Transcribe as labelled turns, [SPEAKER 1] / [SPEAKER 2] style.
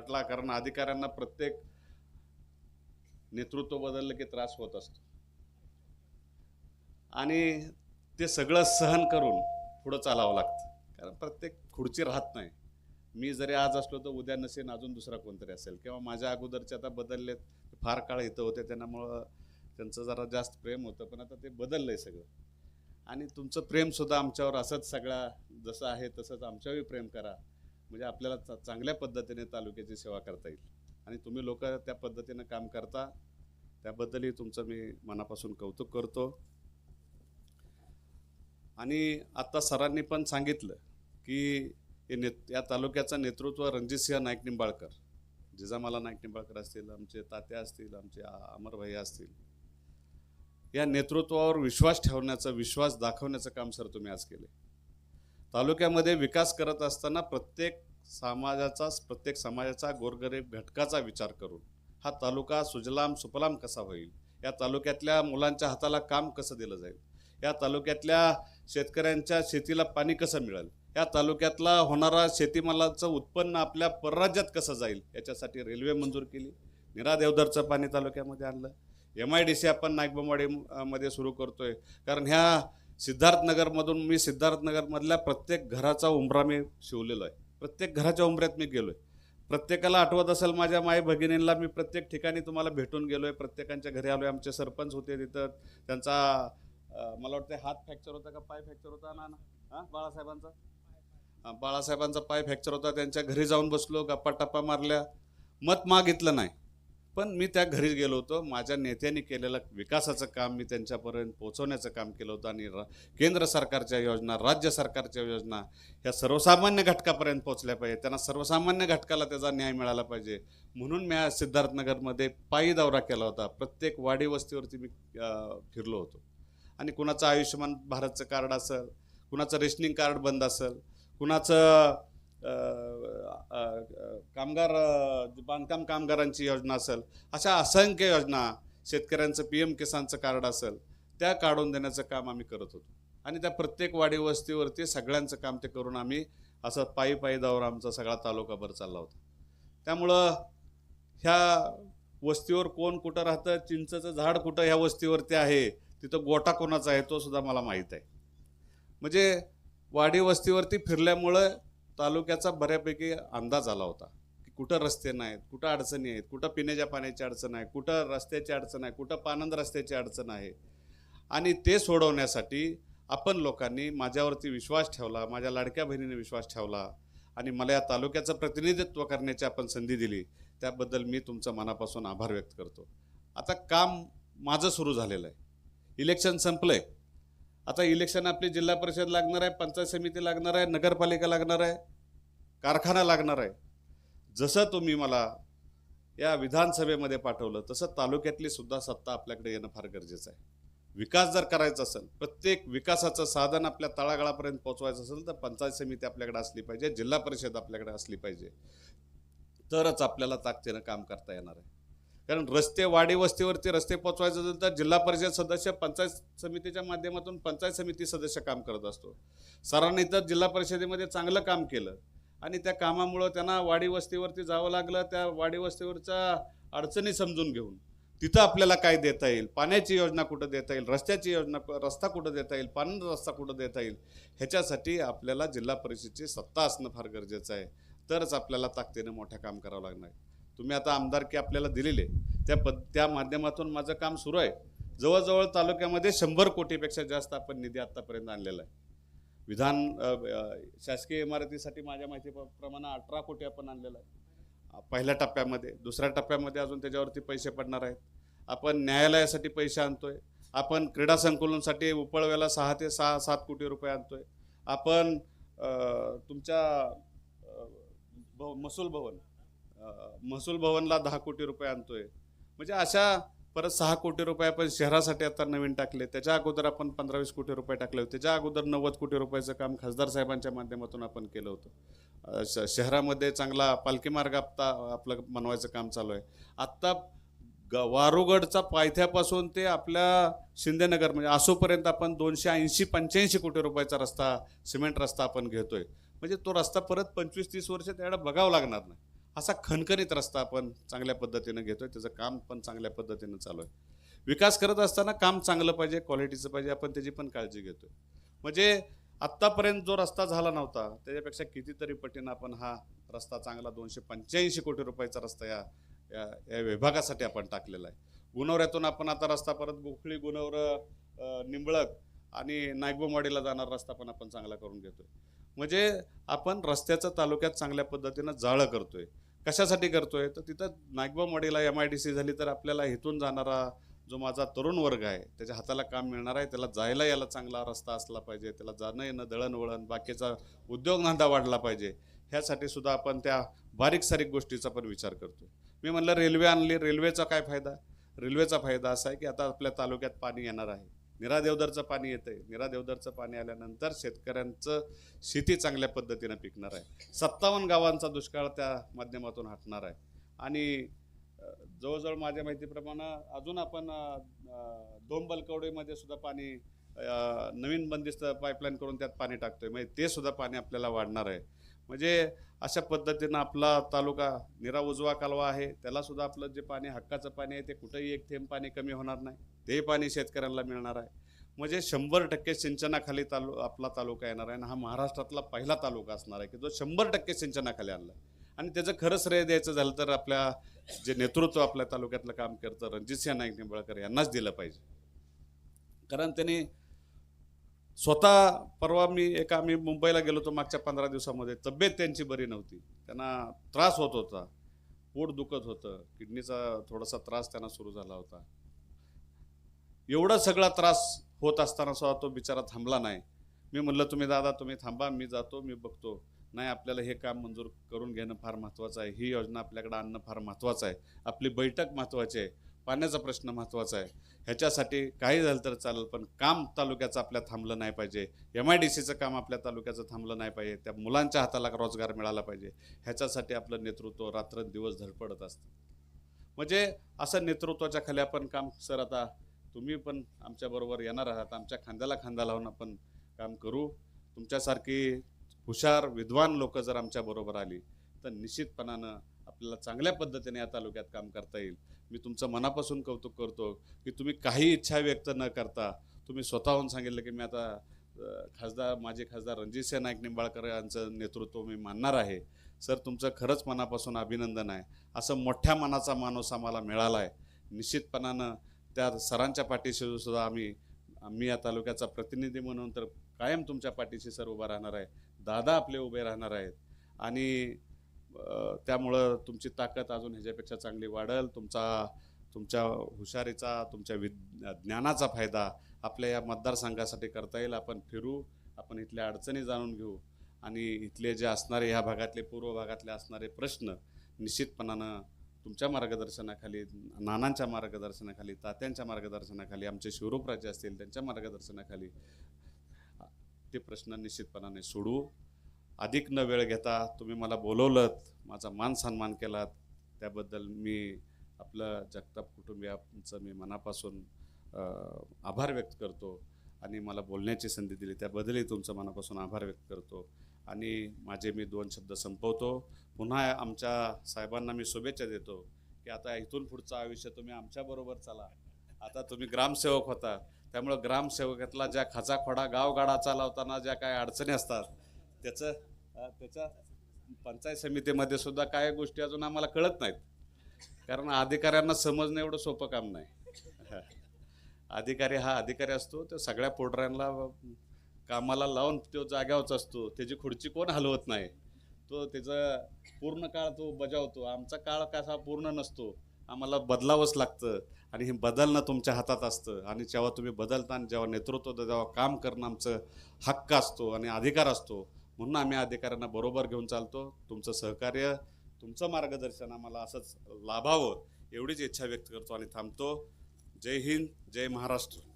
[SPEAKER 1] खटला कारण अधिकाऱ्यांना प्रत्येक नेतृत्व बदललं की त्रास होत असतो. आणि ते सगळं सहन करून पुढं चालावं लागतं. कारण प्रत्येक खुर्ची राहत नाही. मी जरी आज असलो तर उद्या नसेन अजून दुसरा कोणतरी असेल. किंवा माझ्या अगोदरचे आता बदललेत फार काळ इथं होते त्याच्यामुळं त्यांचं जरा जास्त प्रेम होतं पण आता ते बदललं आहे सगळं. आणि तुमचं प्रेमसुद्धा आमच्यावर असंच सगळा जसं आहे तसंच आमच्यावरही प्रेम करा. म्हणजे आपल्याला चा- चांगल्या पद्धतीने तालुक्याची सेवा करता येईल. आणि तुम्ही लोक त्या पद्धतीनं काम करता त्याबद्दलही तुमचं मी मनापासून कौतुक करतो. आणि आत्ता सरांनी पण सांगितलं की हे नेत या तालुक्याचं नेतृत्व रणजितसिंह नाईक निंबाळकर जिजामाला नाईक निंबाळकर असतील आमचे तात्या असतील आमचे अमरभाई असतील. या नेतृत्वावर विश्वास ठेवण्याचं विश्वास दाखवण्याचं काम सर तुम्ही आज केले तालुक्यामध्ये विकास करत असताना प्रत्येक समाजाचा प्रत्येक समाजाचा गोरगरीब घटकाचा विचार करून हा तालुका सुजलाम सुफलाम कसा होईल? या तालुक्यातल्या मुलांच्या हाताला काम कसं दिलं जाईल? या तालुक्यातल्या शेतकऱ्यांच्या शेतीला पाणी कसं मिळेल? या तालुक्यातला होणारा शेतीमालाचं उत्पन्न आपल्या परराज्यात कसं जाईल? याच्यासाठी रेल्वे मंजूर केली. निरा देवदरचं पाणी तालुक्यामध्ये आणलं. एम आय डी सी आपण नाईकबंबाडी मध्ये सुरू करतोय. कारण ह्या सिद्धार्थनगरमधून मी सिद्धार्थनगरमधल्या प्रत्येक घराचा उंबरा मी शिवलेलो आहे. प्रत्येक घराच्या उंबऱ्यात मी गेलो आहे प्रत्येकाला आठवत असेल माझ्या माई भगिनींना मी प्रत्येक ठिकाणी तुम्हाला भेटून गेलो आहे प्रत्येकांच्या घरी आलो आहे आमचे सरपंच होते तिथं. त्यांचा मला वाटतं हात फ्रॅक्चर होता का पाय फ्रॅक्चर होता? ना हां बाळासाहेबांचा? बाळासाहेबांचा पाय फ्रॅक्चर होता. त्यांच्या घरी जाऊन बसलो गप्पा टप्पा मारल्या. मत मागितलं नाही. पण मी त्या घरी गेलो होतो. माझ्या नेत्यांनी केलेलं विकासाचं काम मी त्यांच्यापर्यंत पोहोचवण्याचं काम केलं होतं आणि रा- केंद्र सरकारच्या योजना राज्य सरकारच्या योजना ह्या सर्वसामान्य घटकापर्यंत पोहोचल्या पाहिजे. त्यांना सर्वसामान्य घटकाला त्याचा न्याय मिळाला पाहिजे. म्हणून मी आज सिद्धार्थनगरमध्ये पायी दौरा केला होता. प्रत्येक वाडी वस्तीवरती मी फिरलो होतो. आणि कुणाचं आयुष्यमान भारतचं कार्ड असेल कुणाचं रेशनिंग कार्ड बंद असेल कुणाचं कामगार बांधकाम कामगारांची योजना असेल अशा असंख्य योजना शेतकऱ्यांचं पी एम किसानचं कार्ड असेल त्या काढून देण्याचं काम आम्ही करत होतो. आणि त्या प्रत्येक वाडी वस्तीवरती सगळ्यांचं काम ते करून आम्ही असं पायी पायी दौरा आमचा सगळा तालुकाभर चालला होता. त्यामुळं ह्या वस्तीवर कोण कुठं राहतं चिंचचं झाड कुठं ह्या वस्तीवरती आहे तिथं गोटा कोणाचा आहे तो सुद्धा मला माहीत आहे. म्हणजे वाडी वस्तीवरती फिरल्यामुळं तालुक्याचा बऱ्यापैकी अंदाज आला होता की कुठं रस्ते नाहीत कुठं अडचणी आहेत कुठं पिण्याच्या पाण्याची अडचण आहे कुठं रस्त्याची अडचण आहे कुठं पानंद रस्त्याची अडचण आहे. आणि ते सोडवण्यासाठी आपण लोकांनी माझ्यावरती विश्वास ठेवला माझ्या लाडक्या बहिणीने विश्वास ठेवला आणि मला या तालुक्याचं प्रतिनिधित्व करण्याची आपण संधी दिली त्याबद्दल मी तुमचं मनापासून आभार व्यक्त करतो. आता काम माझं सुरू झालेलं आहे. इलेक्शन संपलं आहे आता इलेक्शन आपली जिल्हा परिषद लागणार आहे पंचायत समिती लागणार आहे नगरपालिका लागणार आहे कारखाना लागणार आहे. जसं तुम्ही मला या विधानसभेमध्ये पाठवलं तसं तालुक्यातली सुद्धा सत्ता आपल्याकडे येणं फार गरजेचं आहे. विकास जर करायचा असेल प्रत्येक विकासाचं साधन आपल्या तळागाळापर्यंत पोहोचवायचं असेल तर पंचायत समिती आपल्याकडे असली पाहिजे जिल्हा परिषद आपल्याकडे असली पाहिजे. तरच आपल्याला ताकदीनं काम करता येणार आहे. कारण रस्ते वाडी वस्तीवरती रस्ते पोचवायचे असेल तर जिल्हा परिषद सदस्य पंचायत समितीच्या माध्यमातून पंचायत समिती सदस्य काम करत असतो. सरांनी तर जिल्हा परिषदेमध्ये चांगलं काम केलं आणि त्या कामामुळं त्यांना वाडी वस्तीवरती जावं लागलं त्या वाडी वस्तीवरच्या अडचणी समजून घेऊन. तिथं आपल्याला काय देता येईल? पाण्याची योजना कुठं देता येईल? रस्त्याची योजना रस्ता कुठं देता येईल? पाणी रस्ता कुठं देता येईल? ह्याच्यासाठी आपल्याला जिल्हा परिषदेची सत्ता असणं फार गरजेचं आहे. तरच आपल्याला ताकदीनं मोठं काम करावं लागणार आहे. तुम्ही आता आमदारकी आपल्याला दिलेली आहे. त्या पद त्या माध्यमातून माझं काम सुरू आहे. जवळजवळ तालुक्यामध्ये शंभर कोटीपेक्षा जास्त आपण निधी आत्तापर्यंत आणलेला आहे. विधान शासकीय इमारतीसाठी माझ्या माहितीप्रमाणे अठरा कोटी आपण आणलेला आहे. पहिल्या टप्प्यामध्ये दुसऱ्या टप्प्यामध्ये अजून त्याच्यावरती पैसे पडणार आहेत. आपण न्यायालयासाठी पैसे आणतोय. आपण क्रीडा संकुलनसाठी उपळव्याला सहा ते सहा सात कोटी रुपये आणतोय. आपण तुमच्या भ भव महसूल भवन महसूल भवनला दहा कोटी रुपये आणतोय. म्हणजे अशा परत सहा कोटी रुपये आपण शहरासाठी आता नवीन टाकले त्याच्या अगोदर आपण पंधरा वीस कोटी रुपये टाकले होते त्याच्या अगोदर नव्वद कोटी रुपयाचं काम खासदार साहेबांच्या माध्यमातून आपण केलं होतं. श- शहरामध्ये चांगला पालखी मार्ग आता आपलं बनवायचं काम चालू आहे. आत्ता ग वारुगडचा पायथ्यापासून ते आपल्या शिंदेनगर म्हणजे आसोपर्यंत आपण दोनशे ऐंशी पंच्याऐंशी कोटी रुपयाचा रस्ता सिमेंट रस्ता आपण घेतोय. म्हणजे तो रस्ता परत पंचवीस तीस वर्ष त्याला बघावं लागणार नाही. असा खणखणीत रस्ता आपण चांगल्या पद्धतीनं घेतोय त्याचं काम पण चांगल्या पद्धतीनं चालू आहे. विकास करत असताना काम चांगलं पाहिजे क्वालिटीचं पाहिजे आपण त्याची पण काळजी घेतोय. म्हणजे आत्तापर्यंत जो रस्ता झाला नव्हता त्याच्यापेक्षा कितीतरी पटीनं आपण हा रस्ता चांगला दोनशे पंच्याऐंशी कोटी रुपयाचा रस्ता या या या विभागासाठी आपण टाकलेला आहे. गुणवऱ्यातून आपण आता रस्ता परत गोखळी गुणवर निंबळक आणि नागबोमवाडीला जाणारा रस्ता पण आपण चांगला करून घेतोय. म्हणजे आपण रस्त्याचं तालुक्यात चांगल्या पद्धतीनं जाळं करतोय. कशासाठी करतोय? तर तिथं नागबोमवाडीला एम आय डी सी झाली तर आपल्याला इथून जाणारा जो माझा तरुण वर्ग आहे त्याच्या हाताला काम मिळणार आहे त्याला जायला याला चांगला रस्ता असला पाहिजे त्याला जाणं येणं दळणवळण बाकीचा उद्योगधंदा वाढला पाहिजे ह्यासाठी सुद्धा आपण त्या बारीक सारीक गोष्टीचा पण विचार करतो मी म्हणलं रेल्वे आणली रेल्वेचा काय फायदा? रेल्वेचा फायदा असा आहे की आता आपल्या तालुक्यात पाणी येणार आहे. निरादेवदरचं पाणी येतंय. निरा देवदरचं पाणी आल्यानंतर शेतकऱ्यांचं शेती चांगल्या पद्धतीनं पिकणार आहे. सत्तावन्न गावांचा दुष्काळ त्या माध्यमातून हटणार आहे. आणि जवळजवळ माझ्या माहितीप्रमाणे अजून आपण अ, अ, सुद्धा पाणी नवीन बंदिस्त पाईपलाईन करून त्यात पाणी टाकतोय. म्हणजे ते सुद्धा पाणी आपल्याला वाढणार आहे. म्हणजे अशा पद्धतीनं आपला तालुका निरा उजवा कालवा आहे. त्याला सुद्धा आपलं जे पाणी हक्काचं पाणी आहे ते कुठंही एक थेंब पाणी कमी होणार नाही. ते पाणी शेतकऱ्यांना मिळणार आहे. म्हणजे शंभर टक्के सिंचनाखाली तालु आपला तालुका येणार आहे आणि हा महाराष्ट्रातला पहिला तालुका असणार आहे की जो शंभर टक्के सिंचनाखाली आणला आणि त्याचं खरं श्रेय द्यायचं झालं तर आपल्या जे नेतृत्व आपल्या तालुक्यातलं काम करतं रणजितसिंह नाईक निंबाळकर यांनाच दिलं पाहिजे. कारण त्यांनी स्वतः परवा मी एका आम्ही मुंबईला गेलो होतो मागच्या पंधरा दिवसामध्ये तब्येत त्यांची बरी नव्हती. त्यांना त्रास होत होता. पोट दुखत होतं. किडनीचा थोडासा त्रास त्यांना सुरू झाला होता. एवढा सगळा त्रास होत असताना सुद्धा तो बिचारा थांबला नाही. मी म्हणलं तुम्ही दादा तुम्ही थांबा मी जातो मी बघतो. नाही आपल्याला हे काम मंजूर करून घेणं फार महत्त्वाचं आहे. ही योजना आपल्याकडे आणणं फार महत्त्वाचं आहे. आपली बैठक महत्त्वाची आहे. पाण्याचा प्रश्न महत्त्वाचा आहे. ह्याच्यासाठी काही झालं तर चालेल पण काम तालुक्याचं आपल्या थांबलं नाही पाहिजे. एम आय डी सीचं काम आपल्या तालुक्याचं थांबलं नाही पाहिजे. त्या मुलांच्या हाताला रोजगार मिळाला पाहिजे. ह्याच्यासाठी आपलं नेतृत्व रात्रंदिवस धडपडत असतं. म्हणजे असं नेतृत्वाच्या खाली आपण काम सर आता तुम्ही पण आमच्याबरोबर येणार आहात. आमच्या खांद्याला खांदा लावून आपण काम करू. तुमच्यासारखी हुशार विद्वान लोक जर आमच्याबरोबर आली तर निश्चितपणानं आपल्याला चांगल्या पद्धतीने या तालुक्यात काम करता येईल. मी तुमचं मनापासून कौतुक करतो की तुम्ही काही इच्छा व्यक्त न करता तुम्ही स्वतःहून सांगितलं की मी आता खासदार माझे खासदार रणजितसिंह नाईक निंबाळकर यांचं नेतृत्व मी मानणार आहे. सर तुमचं खरंच मनापासून अभिनंदन आहे. असं मोठ्या मनाचा माणूस आम्हाला मिळाला आहे निश्चितपणानं त्या सरांच्या पाठीशी सुद्धा आम्ही आम्ही या तालुक्याचा प्रतिनिधी म्हणून तर कायम तुमच्या पाठीशी सर उभा राहणार आहे. दादा आपले उभे राहणार आहेत. आणि त्यामुळं तुमची ताकद अजून ह्याच्यापेक्षा चांगली वाढेल. तुमचा तुमच्या हुशारीचा तुमच्या विद ज्ञानाचा फायदा आपल्या या मतदारसंघासाठी करता येईल. आपण फिरू आपण इथल्या अडचणी जाणून घेऊ. आणि इथले जे असणारे ह्या भागातले पूर्व भागातले असणारे प्रश्न निश्चितपणानं तुमच्या मार्गदर्शनाखाली नानांच्या मार्गदर्शनाखाली तात्यांच्या मार्गदर्शनाखाली आमचे शिवरूपराजे असतील त्यांच्या मार्गदर्शनाखाली ते प्रश्न निश्चितपणाने सोडवू. अधिक न वेळ घेता तुम्ही मला बोलवलं माझा मान सन्मान केलात त्याबद्दल मी आपलं जगताप कुटुंबियांचं मी मनापासून आभार व्यक्त करतो आणि मला बोलण्याची संधी दिली. त्याबद्दलही तुमचं मनापासून आभार व्यक्त करतो आणि माझे मी दोन शब्द संपवतो. पुन्हा आमच्या साहेबांना मी शुभेच्छा देतो की आता इथून पुढचं आयुष्य तुम्ही आमच्याबरोबर चला. आता तुम्ही ग्रामसेवक होता. त्यामुळं ग्रामसेवकातला ज्या खाचाखोडा गावगाडा चालवताना ज्या काय अडचणी असतात त्याचं त्याच्या पंचायत समितीमध्ये सुद्धा काय गोष्टी अजून आम्हाला कळत नाहीत. कारण अधिकाऱ्यांना समजणं एवढं सोपं काम नाही. अधिकारी हा अधिकारी असतो तो सगळ्या पोडऱ्यांना कामाला लावून तो जाग्यावरच असतो. त्याची खुर्ची कोण हलवत नाही? तो त्याचा पूर्ण काळ तो बजावतो. आमचा काळ कसा पूर्ण नसतो. आम्हाला बदलावंच लागतं. आणि हे बदलणं तुमच्या हातात असतं. आणि जेव्हा तुम्ही बदलता आणि जेव्हा नेतृत्व जेव्हा तेव्हा काम करणं आमचं हक्क असतो आणि अधिकार असतो म्हणून आम्ही अधिकाऱ्यांना बरोबर घेऊन चालतो. तुमचं सहकार्य तुमचं मार्गदर्शन आम्हाला असंच लाभावं एवढीच इच्छा व्यक्त करतो आणि थांबतो. जय हिंद जय महाराष्ट्र.